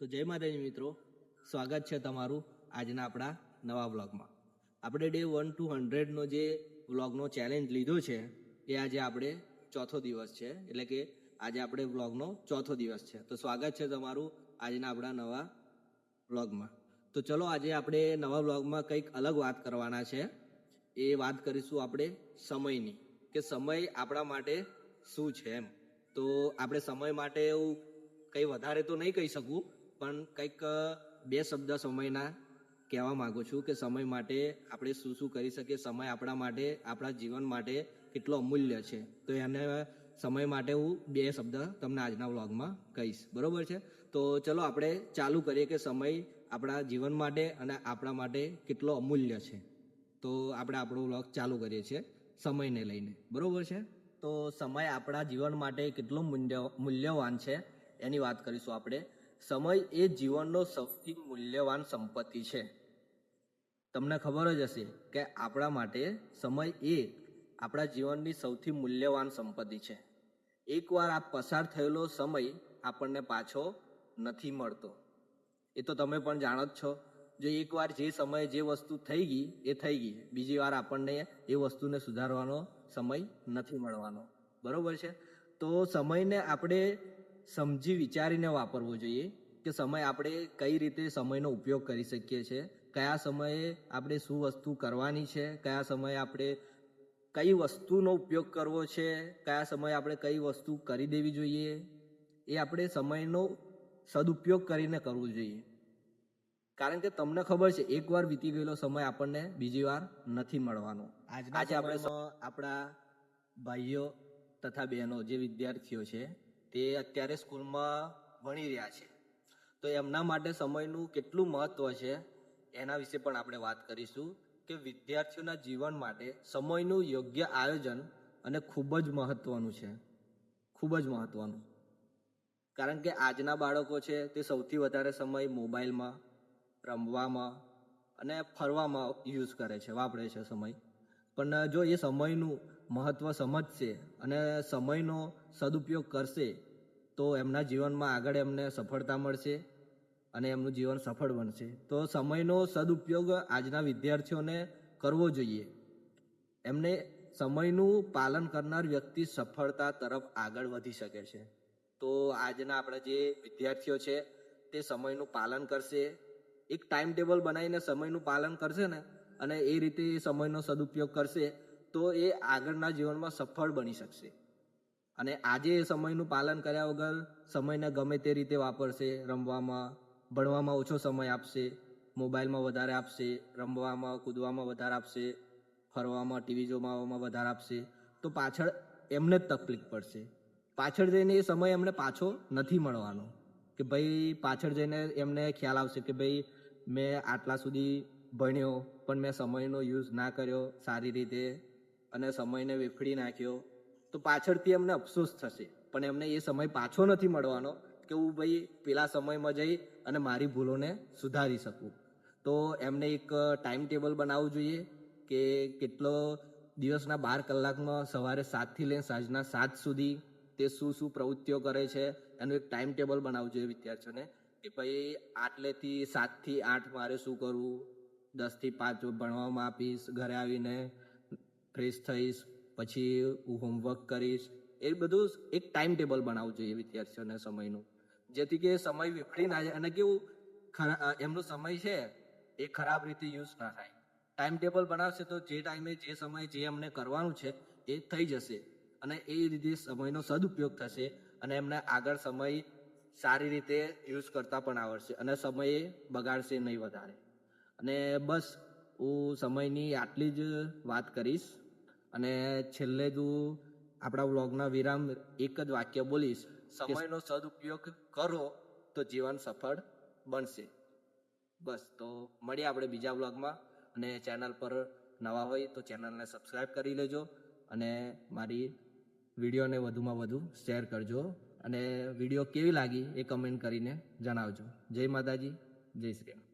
તો જય માતાજી મિત્રો, સ્વાગત છે તમારું આજના આપણા નવા વ્લોગમાં. આપણે ડે વન ટુ હંડ્રેડનો જે વ્લોગનો ચેલેન્જ લીધો છે, એ આજે આપણે ચોથો દિવસ છે, એટલે કે આજે આપણે વ્લોગનો ચોથો દિવસ છે. તો સ્વાગત છે તમારું આજના આપણા નવા વ્લોગમાં. તો ચલો આજે આપણે નવા વ્લોગમાં કંઈક અલગ વાત કરવાના છે. એ વાત કરીશું આપણે સમયની, કે સમય આપણા માટે શું છે એમ. તો આપણે સમય માટે એવું કંઈ વધારે તો નહીં કહી શકું પણ કંઈક બે શબ્દ સમયના કહેવા માગું છું કે સમય માટે આપણે શું શું કરી શકીએ? સમય આપણા માટે, આપણા જીવન માટે કેટલો અમૂલ્ય છે? તો એને સમય માટે હું બે શબ્દ તમને આજના વ્લોગમાં કહીશ. બરોબર છે? તો ચલો આપણે ચાલુ કરીએ કે સમય આપણા જીવન માટે અને આપણા માટે કેટલો અમૂલ્ય છે. તો આપણે આપણો વ્લોગ ચાલુ કરીએ છીએ સમયને લઈને. બરોબર છે? તો સમય આપણા જીવન માટે કેટલો મૂલ્ય, મૂલ્યવાન છે એની વાત કરીશું આપણે. સમય એ જીવનનો સૌથી મૂલ્યવાન સંપત્તિ છે. તમને ખબર જ હશે કે આપણા માટે સમય એ આપણા જીવનની સૌથી મૂલ્યવાન સંપત્તિ છે. એકવાર આ પસાર થયેલો સમય આપણને પાછો નથી મળતો. એ તો તમે પણ જાણો જ છો. જો એકવાર જે સમયે જે વસ્તુ થઈ ગઈ, એ થઈ ગઈ. બીજી વાર આપણને એ વસ્તુને સુધારવાનો સમય નથી મળવાનો. બરોબર છે? તો સમયને આપણે સમજી વિચારીને વાપરવો જોઈએ કે સમય આપણે કઈ રીતે સમયનો ઉપયોગ કરી શકીએ છીએ કયા સમયે આપણે શું વસ્તુ કરવાની છે કયા સમયે આપણે કઈ વસ્તુનો ઉપયોગ કરવો છે કયા સમયે આપણે કઈ વસ્તુ કરી દેવી જોઈએ એ આપણે સમયનો સદુપયોગ કરીને કરવો જોઈએ. કારણ કે તમને ખબર છે એકવાર વીતી ગયેલો સમય આપણને બીજી વાર નથી મળવાનો. આજે આપણે આપણા ભાઈઓ તથા બહેનો જે વિદ્યાર્થીઓ છે તે અત્યારે સ્કૂલમાં ભણી રહ્યા છે. તો એમના માટે સમયનું કેટલું મહત્વ છે, એના વિશે પણ આપણે વાત કરીશું કે વિદ્યાર્થીઓના જીવન માટે સમયનું યોગ્ય આયોજન અને ખૂબ જ મહત્વનું છે. ખૂબ જ મહત્વનું. કારણ કે આજના બાળકો છે તે સૌથી વધારે સમય મોબાઈલમાં, રમવામાં અને ફરવામાં યુઝ કરે છે, વાપરે છે સમય. પણ જો એ સમયનું મહત્વ સમજશે અને સમયનો સદુપયોગ કરશે, તો એમના જીવનમાં આગળ એમને સફળતા મળશે અને એમનું જીવન સફળ બનશે. તો સમયનો સદુપયોગ આજના વિદ્યાર્થીઓને કરવો જોઈએ. એમને સમયનું પાલન કરનાર વ્યક્તિ સફળતા તરફ આગળ વધી શકે છે. તો આજના આપણા જે વિદ્યાર્થીઓ છે, તે સમયનું પાલન કરશે. એક ટાઈમ ટેબલ બનાવીને સમયનું પાલન કરશે ને? અને એ રીતે એ સમયનો સદુપયોગ કરશે. તો એ આગળના જીવનમાં સફળ બની શકશે. અને આજે એ સમયનું પાલન કર્યા વગર સમયને ગમે તે રીતે વાપરશે, રમવામાં, ભણવામાં ઓછો સમય આપશે, મોબાઈલમાં વધારે આપશે, રમવામાં, કૂદવામાં વધારે આપશે, ફરવામાં, ટીવી જોવામાં વધારે આપશે, તો પાછળ એમને જ તકલીફ પડશે. પાછળ જઈને એ સમય એમને પાછો નથી મળવાનો. કે ભાઈ પાછળ જઈને એમને ખ્યાલ આવશે કે ભાઈ મેં આટલા સુધી ભણ્યો, પણ મેં સમયનો યુઝ ના કર્યો, સારી રીતે અને સમયને વેફડી નાખ્યો, તો પાછળથી એમને અફસોસ થશે. પણ એમને એ સમય પાછો નથી મળવાનો કે હું ભાઈ પેલા સમયમાં જઈ અને મારી ભૂલોને સુધારી શકું. તો એમને એક ટાઈમ ટેબલ બનાવવું જોઈએ કે કેટલો દિવસના બાર કલાકમાં સવારે સાતથી લઈને સાંજના સાત સુધી તે શું શું પ્રવૃત્તિઓ કરે છે, એનું એક ટાઈમ ટેબલ બનાવવું જોઈએ વિદ્યાર્થીઓને કે ભાઈ આટલેથી સાતથી આઠ મારે શું કરવું, દસથી પાંચ ભણવામાં આપીશ, ઘરે આવીને ફ્રેશ થઈશ, પછી હું હોમવર્ક કરીશ. એ બધું એક ટાઈમ ટેબલ બનાવવું જોઈએ વિદ્યાર્થીઓને સમયનું. જેથી કે સમય વિફળી ના જાય અને કેવું ખરા એમનો સમય છે એ ખરાબ રીતે યુઝ ના થાય. ટાઈમ ટેબલ બનાવશે તો જે ટાઈમે જે સમય જે એમને કરવાનું છે એ થઈ જશે અને એ રીતે સમયનો સદુપયોગ થશે અને એમને આગળ સમય સારી રીતે યુઝ કરતા પણ આવડશે અને સમયે બગાડશે નહીં વધારે. અને બસ, હું સમયની આટલી જ વાત કરીશ. અને છેલ્લે તું આપણા વ્લોગના વિરામ એક જ વાક્ય બોલીશ સમયનો સદુપયોગ કરો તો જીવન સફળ બનશે. બસ, તો મળીએ આપણે બીજા વ્લોગમાં. અને ચેનલ પર નવા હોય તો ચેનલને સબસ્ક્રાઈબ કરી લેજો અને મારી વિડીયોને વધુમાં વધુ શેર કરજો. અને વીડિયો કેવી લાગી એ કમેન્ટ કરીને જણાવજો. જય માતાજી, જય શ્રી રામ